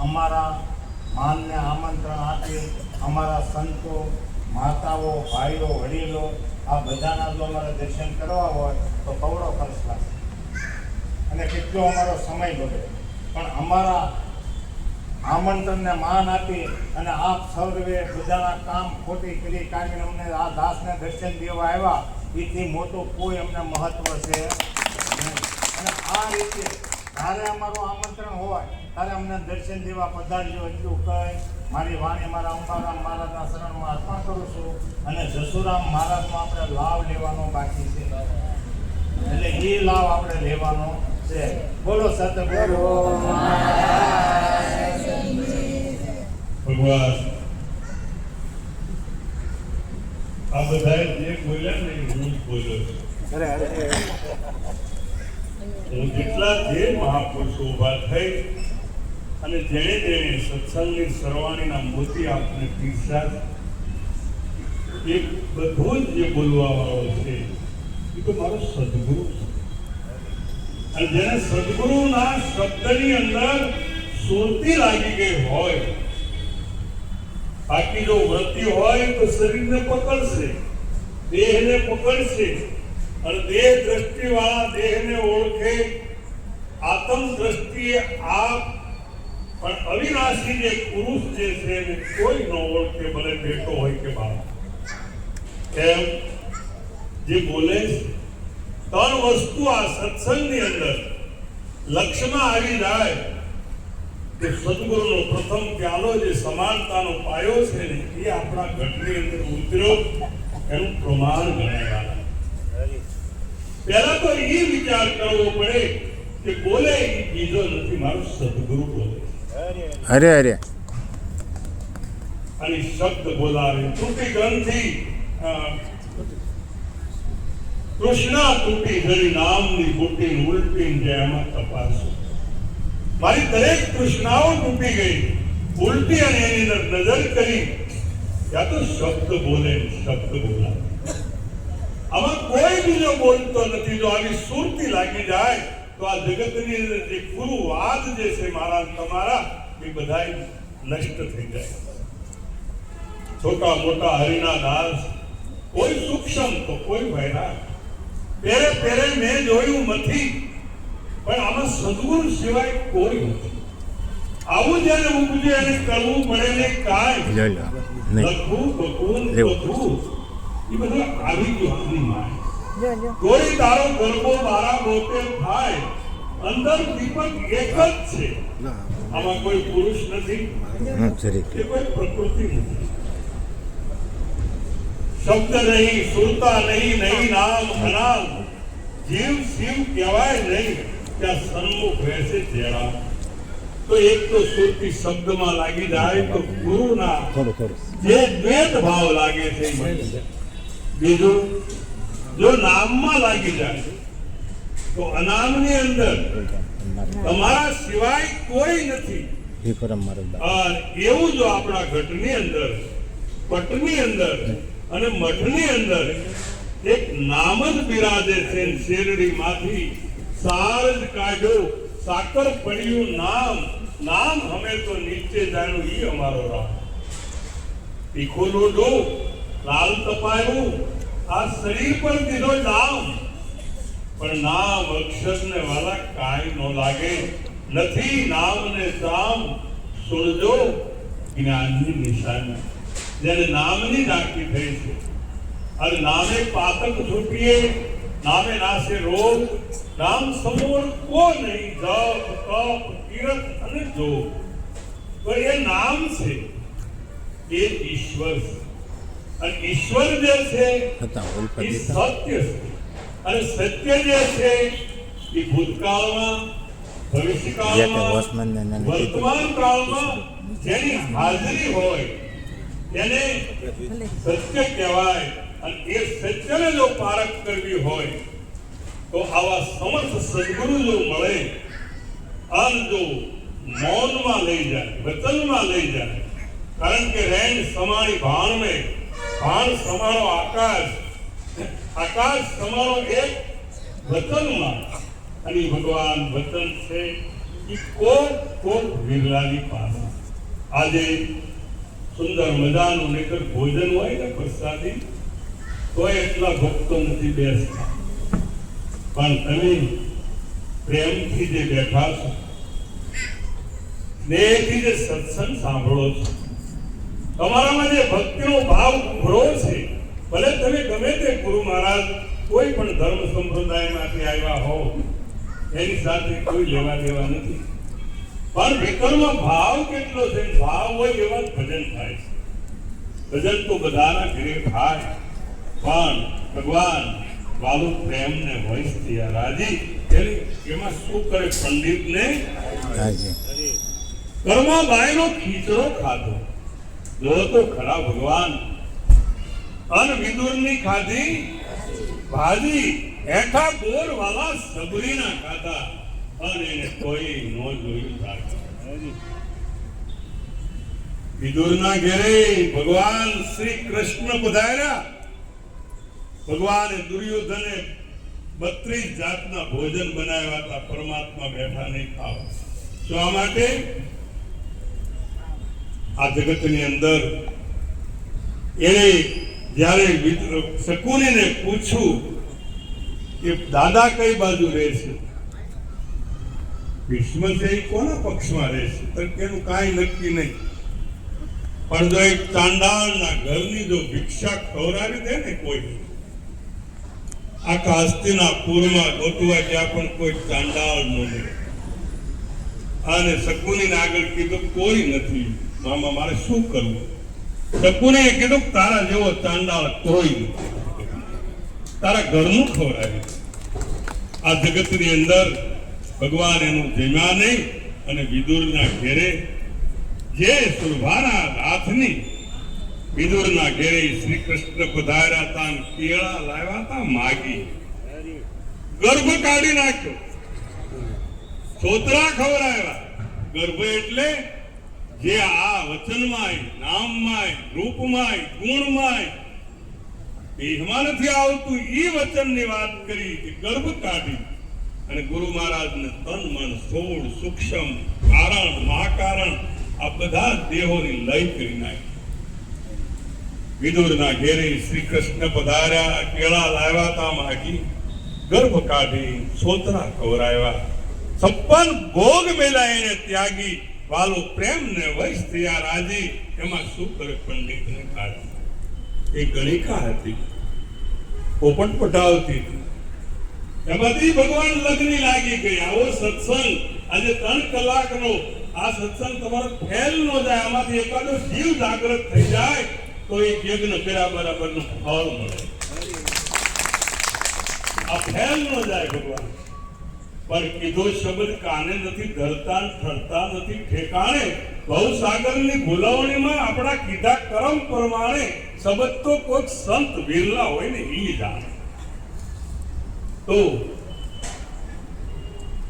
અમારા માનને આમંત્રણ આપી અમારા સંતો, માતાઓ, ભાઈઓ, વડીલો, આ બધાના જો અમારે દર્શન કરવા હોય તો કવડો ખર્ચ લાગે અને કેટલો અમારો સમય બગડે પણ અમારા આમંત્રણને માન આપી અને આપ સર્વે બધાના કામ ખોટી કરી કાઢીને અમને આ દાસને દર્શન દેવા આવ્યા. એથી મોટો કોઈ અમને મહત્વ છે અને આ રીતે જ્યારે અમારું આમંત્રણ હોય, ત્યારે અમને દર્શન દેવા પધારજો એટલું કહી મારી વાણી મારા અંબારામ મહારાજના શરણમાં અર્પણ કરું છું અને જસુરામ મહારાજનો આપણે લાભ લેવાનો બાકી છે. એટલે એ લાભ આપણે લેવાનો છે. બોલો સતગુરુ ભગવાન, આ બધા જે બોલ્યા ને હું જેટલા જે મહાપુરુષો ઊભા થઈ અને જેણે જેણે સત્સંગની સરવાણીના મોતી આપને પીરસ્યા એ બધો જ જે બોલવા વાળો છે એ તો મારો સદગુરુ છે. અને જેને સદગુરુના શબ્દની અંદર સુરતી લાગી ગઈ હોય બાકી જો વૃત્તિ હોય તો શરીરને પકડશે. દેહને પકડશે અને દેહ દ્રષ્ટિવાળા દેહને ઓળખે. આત્મ દ્રષ્ટિએ આ પણ અવિનાશી જે પુરુષ જે છે એને કોઈ ન ઓળખે, ભલે બેટો હોય કે બાળક. એમ જે બોલે ત્રણ વસ્તુ આ સત્સંગની અંદર લક્ષ્યમાં આવી જાય. કે સદગુરુનો પ્રથમ પ્યાલો જે સમાનતાનો પાયો છે ને, એ આપણા ઘટની અંદર ઉતર્યો. એનું પ્રમાણ ગણાય. પહેલા તો એ વિચાર કરવો પડે કે બોલે એ બીજો નથી મારો સદગુરુ બોલે. અરે અરે. અને શબ્દ બોલાવે. તૂટી ગ્રંથિ કૃષ્ણ તૂટી ધરી નામની બુટી ઉલટી જેમાં તપાસો. મારી દરેક કૃષ્ણાઓ તૂટી ગઈ. ઉલટી અને એની અંદર નજર કરી ત્યાં તો શબ્દ બોલે શબ્દ બોલાવે આમાં કોઈ બીજો બોલતો નથી, જો આવી સુરતી લાગી જાય, તો આ જગતની જે પૂરું વાદ જે છે મારા તમારા, એ બધાય નષ્ટ થઈ જાય. છોટા મોટા હરિના દાસ, કોઈ સૂક્ષ્મ તો કોઈ વૈરાગ. પેરે પેરે મેં જોયું નથી, પણ આમાં સદગુરુ સિવાય કોઈ નથી. આવું જ્યારે ઉપજે અને કરવું પડે ને કાંઈ. લો લો નહીં. લખવું બખવું એવું. એ બધું આવી ગયું આપણી માય કોઈ તારો ગરબો મારા બોતેર થાય. અંદર દીપક એક જ છે. આમાં કોઈ પુરુષ નથી. હમ કોઈ પ્રકૃતિ નથી. શબ્દ નહીં સુરતા નહીં નહીં નામ અનામ. જીવ શિવ કહેવાય નહીં. ત્યાં સન્મુખ રહેશે જેડા તો એક તો સુરતી શબ્દમાં લાગી જાય તો ગુરુના જે દ્વેત ભાવ લાગે છે. બીજું જો નામમાં લાગી જાય તો અનામની અંદર તમારા સિવાય કોઈ નથી. એવું જો આપણા ઘટની અંદર પટની અંદર અને મઠની અંદર એક નામ જ બિરાજે છે શેરડીમાંથી સાર જ કાઢ્યો સાકર પડ્યું નામ નામ હમે તો નીચે જાણ્યું, ઈ અમારો રામ. તીખો લોડો લાલ તપાયું, આ શરીર પર દીધો નામ પણ નામ અક્ષર ને વાલા કાંઈ નો લાગે. નથી નામ ને સામ સુણજો જ્ઞાનની નિશાની. જેને નામની નાખી થઈ છે. અને નામે પાતક છૂટીએ નામે નાશે રોગ નામ સમોર કો નહીં જપ તપ તીરથ અને જોગ? તો એ નામ છે. એ ઈશ્વર છે. અને ઈશ્વર જે છે એ સત્ય છે. અને સત્ય જે છે એ ભૂતકાળમાં ભવિષ્યકાળમાં વર્તમાન કાળમાં જેની હાજરી હોય તેને સત્ય કહેવાય. અને એ સત્યને જો પારખ કરવી હોય તો આવા સમર્થ સદગુરુ જો મળે. અને જો મૌનમાં લઈ જાય, વચનમાં લઈ જાય. કારણ કે રેન સમાણી ભાણ મે ભાણ સમારો આકાશ. આકાશ સમારો એક વતનમાં અને ભગવાન વચન છે એ કોક કોક વિરલાની પાસે. આજે સુંદર મજાનું નહીતર ભોજન હોય ને પ્રસાદી, તો એટલા ભક્તો નથી બેસતા. પણ તમે પ્રેમથી જે બેઠા છો, સ્નેહથી જે સત્સંગ સાંભળો છો, તમારામાં જે ભક્તિનો ભાવ ઉભરો છે, ભલે તમે ગમે તે ગુરુ મહારાજ કોઈ પણ ધર્મ સંપ્રદાયમાંથી આવ્યા હો, એની સાથે કોઈ લેવા દેવા નથી. પણ ભીતરમાં ભાવ કેટલો છે? ભાવ હોય એવા ભજન થાય છે. ભજન તો બધાના ઘરે થાય, પણ ભગવાન વાલુ પ્રેમને વૈષ્ણ્ય રાજી. એની એમાં શું કરે પંડિત ને કર્મા નો ખીચડો ખાધો. જો તો ખરા ભગવાન. અન વિદુરની ખાધી. ભાજી. હેઠા બોર વાલા સબરીના ખાધા. અને એને કોઈ નો જોયું વિદુર ના ઘેરે ભગવાન શ્રી કૃષ્ણ પધાર્યા. ભગવાને દુર્યોધને બત્રીસ જાતના ભોજન બનાવ્યા હતા. પરમાત્મા બેઠા નહીં ખાવા. શા માટે? આ જગતની અંદર એને જ્યારે શકુનીને પૂછ્યું કે દાદા કઈ બાજુ રહે છે? ભીષ્મ છે કોના પક્ષમાં રહે છે? તો એનું કાંઈ નક્કી નહીં. પણ જો એક ચાંડાળના ઘરની જો ભિક્ષા ખવડાવી દે ને કોઈ આખા હસ્તિનાપુરમાં ગોટવા જ્યાં પણ કોઈ ચાંડાળ ન અને શકુની આગળ કીધું, કોઈ નથી. મામા, મારે શું કરવું? શકુને કીધું, તારા જેવો ચાંડાળ કોઈ નથી. તારા ઘરનું ખવડાવી આ જગતની અંદર ભગવાન એનું જમ્યા નહીં અને વિદુરના ઘેરે જે સુરભાના હાથની વિદુરના ઘેરે શ્રી કૃષ્ણ પધાર્યા અને કેળા લાવ્યા હતા માગી. ગર્ભ કાઢી નાખ્યો. છોતરા ખવડાવ્યા. ગર્ભ એટલે જે આ વચનમાંય, નામમાંય, રૂપમાંય, ગુણમાંય દેહમાં નથી આવતું એ વચનની વાત કરી કે ગર્ભ કાઢી. અને ગુરુ મહારાજને તન, મન, સોળ, સૂક્ષ્મ, કારણ, મહાકારણ આ બધા દેહોની લય કરી નાખી વિદુરના ઘેરે શ્રી કૃષ્ણ પધાર્યા, કેળા લાવ્યા તા માગી. ગર્ભ કાઢી છોતરા કવરાવ્યા છપ્પન ભોગ મેલા એને ત્યાગી. વાલો પ્રેમ ને વૈશ થયા રાજી. એમાં શું કરે પંડિત ને કાઢી. એ ગણિકા હતી. પોપટ પટાવતી હતી. એમાંથી ભગવાન લગ્ની લાગી ગઈ. આવો સત્સંગ. આજે ત્રણ કલાકનો. આ સત્સંગ તમારો ફેલ નો જાય. આમાંથી એકાદો જીવ જાગૃત થઈ જાય. એ યજ્ઞ કર્યા બરાબરનું ફળ મળે. આ ફેલ ન જાય ભગવાન. પણ કીધો શબ્દ કાને નથી, ધરતા ઠરતા નથી, ઠેકાણે. ભવસાગરની ભૂલવણીમાં આપણા કીધા કરમ પ્રમાણે શબ્દ તો કોઈક સંત વીરલા હોય ને એ જાણે તો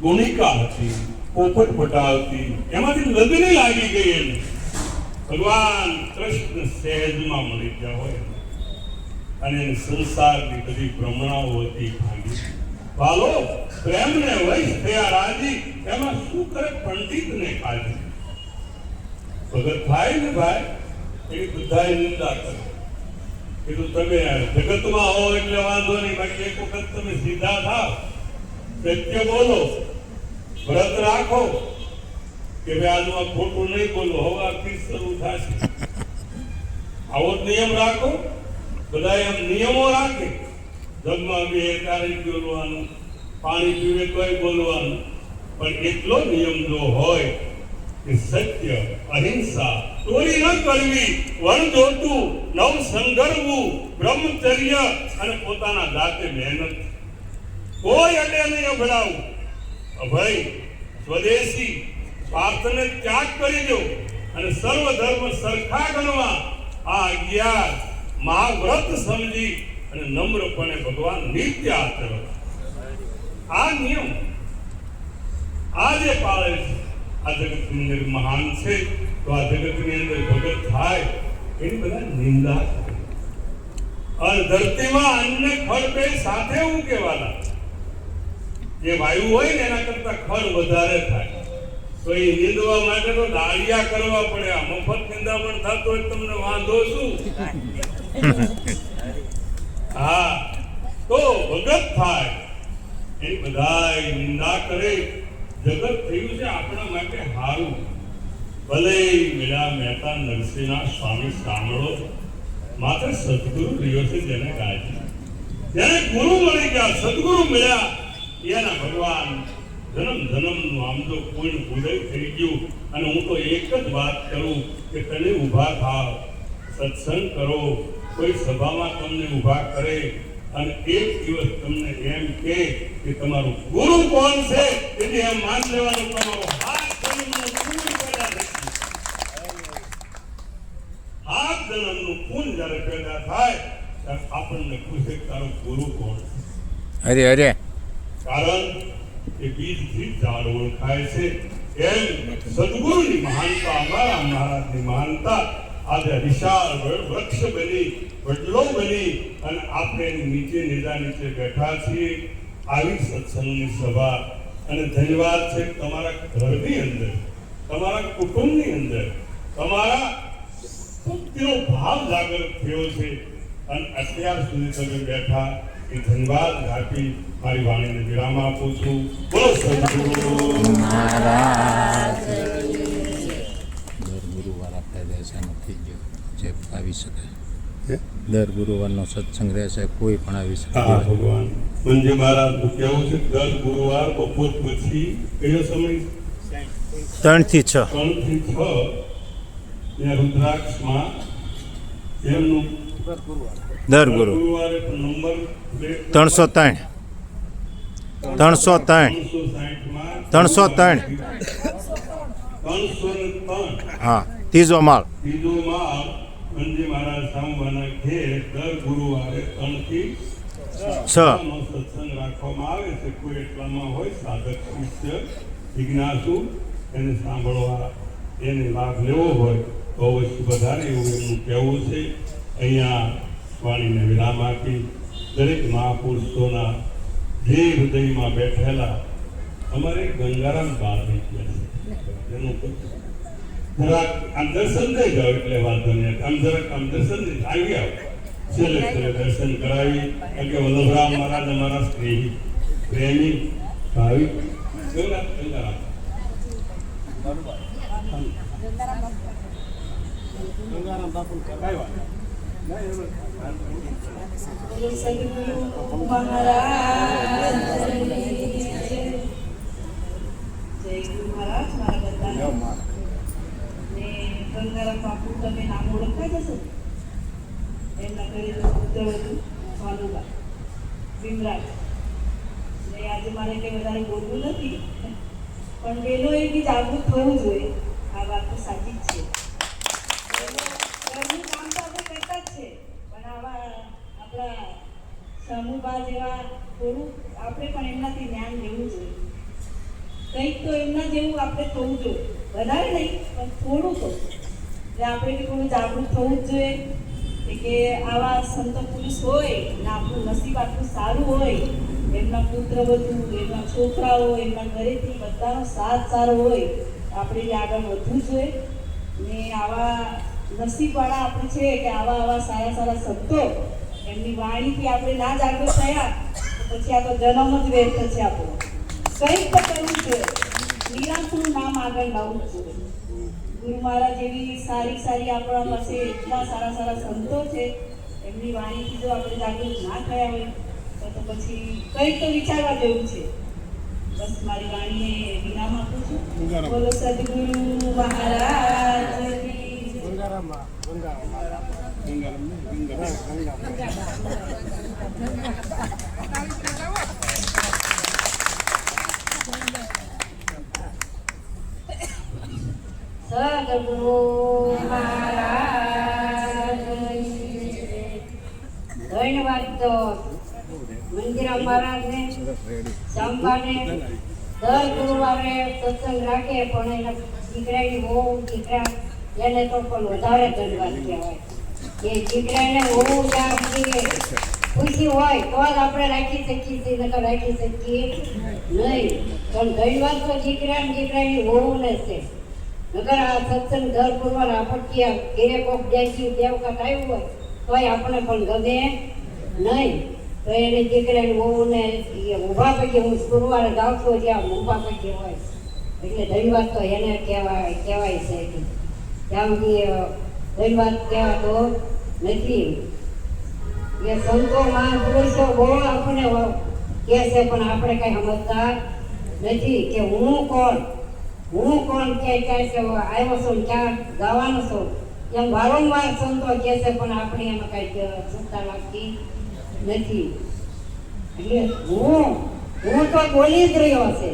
ગુણિકા હતી, પોપટ પટાવતી એમાંથી લગ્ન લાગી ગઈ એને. ભગવાન કૃષ્ણ સહેજમાં મળી ગયા હોય. અને સંસારની બધી ભ્રમણાઓ હતી ભાગી. વાલો, પ્રેમને વૈશ થયા રાજી, એમાં શું કરે પંડિતને કાઢી ભગત ભાઈ ને ભાઈ એ બધા નિંદા કરે. કીધું, તમે જગતમાં હો એટલે વાંધો નહીં, બાકી એક વખત તમે સીધા થાવ. સત્ય બોલો, વ્રત રાખો કે ભાઈ આ ખોટું નહીં બોલો, હવે આખી શરૂ થશે. આવો જ નિયમ રાખો. બધા એમ નિયમો રાખે. જગમાં બે ત્યારે બોલવાનું પાણી પીવે તોય બોલવાનું. પણ એટલો નિયમ જો હોય કે સત્ય, અહિંસા ચોરી ન કરવી, વણ જોતું, નવ સંગરવું બ્રહ્મચર્ય અને પોતાના જાતે મહેનત. કોઈ અડે નહીં અભડાવું. અભય, સ્વદેશી સ્વાર્થને ત્યાગ કરી દો અને સર્વ ધર્મ સરખા ગણવા આ અગિયાર મહાવ્રત સમજી અને નમ્રપણે ભગવાન નિત્ય આચરો આ નિયમ આજે પાળે છે. આ જગતની અંદર મહાન છે. તો આ જગતની અંદર ભગત થાય એની બધા નિંદા. અને ધરતીમાં અન્ન ખડ બે સાથે ઉગેવાના જે વાયુ હોય ને એના કરતા ખર વધારે થાય. તો એ નીંદવા માટે તો દાળિયા કરવા પડે. આ મફત નિંદામણ થતો હોય તમને વાંધો શું? હા. તો ભગત થાય. એ બધા નિંદા કરે. જગત થયું છે આપણા માટે હારું. ભલે મેળા મહેતા નરસિંહના સ્વામી સાંભળો. માત્ર સદગુરુ રહ્યો છે જેને ગાય છે. જેને ગુરુ મળી ગયા, સદગુરુ મળ્યા, એના ભગવાન જન્મ જન્મનું આમ તો પૂર્ણ ઉદય થઈ ગયું. અને હું તો એક જ વાત કરું કે તને ઊભા થાવ. સત્સંગ કરો. કોઈ સભામાં તમને ઊભા કરે. અને એક દિવસ તમને એમ કે કે તમારું ગુરુ કોણ છે? એટલે એમ માન લેવાનું તમારો હાથ હાથ જન્મનું પૂન જ્યારે પેદા થાય ત્યારે આપણને પૂછે કે તારો ગુરુ કોણ છે? અરે અરે. કારણ એ બીજથી ઝાડ ઓળખાય છે. એમ સદગુરુની મહાનતા, અમારા મહારાજની મહાનતા, આજે વિશાળ વૃક્ષ બની, વડલો બની, અને આપણે નીચે નીચા નીચે બેઠા છીએ. આવી સત્સંગની સભા. અને ધન્યવાદ છે તમારા ઘરની અંદર, તમારા કુટુંબની અંદર, તમારા ભાવ જાગૃત થયો છે. અને અત્યાર સુધી તમે બેઠા એ ધન્યવાદ આપી મારી વાણીને વિરામ આપું છું. બોલો સદગુરુ. દર ગુરુવાર આપણે રહેશે નથી ગયો. જે આવી શકે. દર ગુરુવારનો સત્સંગ રહેશે કોઈ પણ આવી હા ભગવાન. મંજે મહારાજનું કહેવું છે દર ગુરુવાર બપોર પછી કયો સમય? ત્રણથી છ. ત્રણથી છ. ત્યાં રુદ્રાક્ષમાં એમનું દર ગુરુ. ત્રણસો ત્રણ. ત્રણસો ત્રણ. ત્રણસો ત્રણ. હા, ત્રીજો માળ. છ. જિજ્ઞાસુ એને સાંભળવા એને લાભ લેવો હોય વધારે એવું એમનું કહેવું છે. અહીંયા વાણીને વિરામ આપી દરેક મહાપુરુષોના જે હૃદયમાં બેઠેલા અમારે ગંગારામ નીકળ્યા છે. એનું જરાક આમ દર્શન થઈ જાઓ એટલે વાંધો નહીં. આમ જરાક આમ દર્શન આવી આવો. છેલ્લે છેલ્લે દર્શન કરાવી. કે વલ્લભરામ મહારાજ અમારા સ્નેહી, પ્રેમી, ભાવિક. ગંગારામ. ગંગારામ સદગુરુ મહારાજની જય. ગંગારામ બાપુ તમે નામ ઓળખતા જશો? એમના ઘરે ને આજે મારે કંઈ વધારે બોલવું નથી પણ બહેનોએ બી જાગૃત થવું જોઈએ આ વાત તો સાચી જ છે ઘરનું કામ તો આપણે કરતા જ છે પણ આવા આપણા સમુભા જેવા થોડું આપણે પણ એમનાથી જ્ઞાન લેવું જોઈએ. કંઈક તો એમના જેવું આપણે થવું જોઈએ. વધારે નહીં, પણ થોડું તો. એટલે આપણે થોડું જાગૃત થવું જ જોઈએ. કે આવા સંત પુરુષ હોય ને આપણું નસીબ આટલું સારું હોય, એમના પુત્ર વધુ એમના છોકરાઓ, એમના ઘરેથી બધાનો સાથ સારો હોય આપણે આગળ વધવું જોઈએ. ને આવા નસીબવાળા આપણે છે કે આવા આવા સારા સારા શબ્દો એમની વાણીથી આપણે ના જાગૃત થયા તો પછી આ તો જન્મ જ વ્યર્થ છે આપણો. કંઈક તો કરવું જોઈએ નિરાશનું નામ આગળ લાવવું જોઈએ. ગુરુ મહારાજ એવી સારી સારી આપણા પાસે એટલા સારા સારા સંતો છે એમની વાણીથી જો આપણે જાગૃત ના થયા હોય તો પછી કંઈક તો વિચારવા જેવું છે. બસ મારી વાણીને વિરામ આપું છું. બોલો સદગુરુ મહારાજની જય. સદગુરુ. ધન્યવાદ તો મંદિરા મહારાજને સંભાને દર ગુરુવારે સત્સંગ રાખે પણ એના દીકરાની બહુ દીકરા એને તો પણ વધારે ધન્યવાદ કહેવાય. કે દીકરાને હોવું કરીએ ખુશી હોય તો જ આપણે રાખી શકીએ છીએ, નકર રાખી શકીએ નહીં. પણ ધન્યવાદ તો દીકરા ને દીકરાની ને છે. નકર આ સત્સંગ ઘર પૂરવાર આપત્તિ ઘેરે કોક જાય છે, દેવકાત આવ્યું હોય, તોય આપણે પણ ગમે નહીં. તો એને દીકરાની વહુને એ ઊભા પછી હું ગુરુવારે ગાવતો જ્યાં ઊભા પૈકી હોય. એટલે ધન્યવાદ તો એને કહેવાય કહેવાય છે ત્યાં વાર કહેવાતો નથી. એ સંતો મહાપુરુષો બહુ આપણને કહે છે, પણ આપણે કઈ સમજતા નથી કે હું કોણ? હું કોણ કે ક્યાં છે? આવ્યો છું, ક્યાં ગાવાનો છું? એમ વારંવાર સંતો કહે છે, પણ આપણે એમાં કઈ ચિંતા લાગતી નથી. એટલે હું હું તો બોલી જ રહ્યો છે.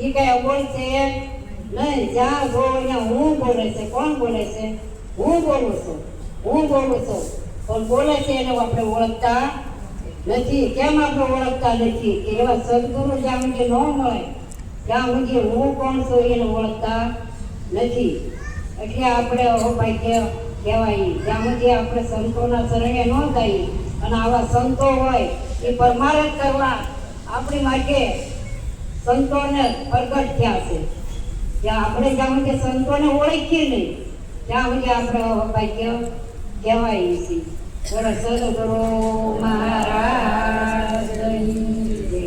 એ કઈ અબોલ છે? નહીં જ્યાં ગો ત્યાં હું બોલે છે, કોણ બોલે છે? હું બોલું છું, હું બોલું છું. પણ બોલે છે એને આપણે ઓળખતા નથી. કેમ આપણે ઓળખતા નથી? કે એવા સદગુરુ જ્યાં સુધી ન મળે, ત્યાં સુધી હું કોણ છું એને ઓળખતા નથી. એટલે આપણે કે, કહેવાય, જ્યાં સુધી આપણે સંતોના શરણે ન થાય અને આવા સંતો હોય, એ પરમારથ કરવા આપણી માટે સંતોને પ્રગટ થયા છે. ત્યાં આપણે જ્યાં સુધી સંતોને ઓળખીએ નહીં, ત્યાં સુધી આપણે ભાગ્ય કહેવાય છે બોલો સદગુરુ મહારાજ જય.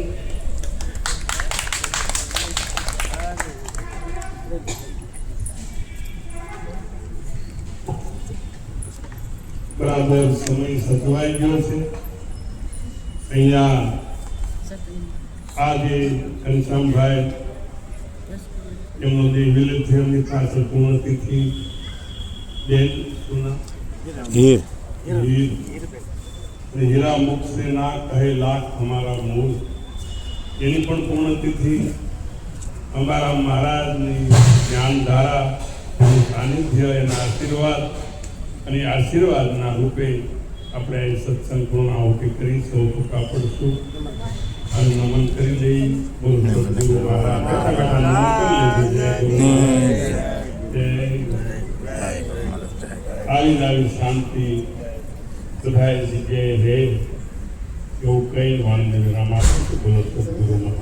બરાબર, સમય સચવાઈ ગયો છે અહીંયા આજે ઘનશ્યામભાઈ એમનો જે વિલેજ છે એમની પાસે પૂર્ણતિથિ બેન હીર. હીર. મુખ સે ના કહે લાખ અમારા મૂળ. એની પણ પૂર્ણતિથિ અમારા મહારાજની જ્ઞાનધારા એનું સાનિધ્ય એના આશીર્વાદ અને આશીર્વાદના રૂપે આપણે સત્સંગ પૂર્ણ આહુતિ કરી સૌ ટૂંકા પડશું. નમન કરી લઈ બહુ સદગુરુ મહારાજ નમન કરી જય આવી શાંતિ બધાએ જગ્યાએ રહે. એવું કઈ વાંધો બોલો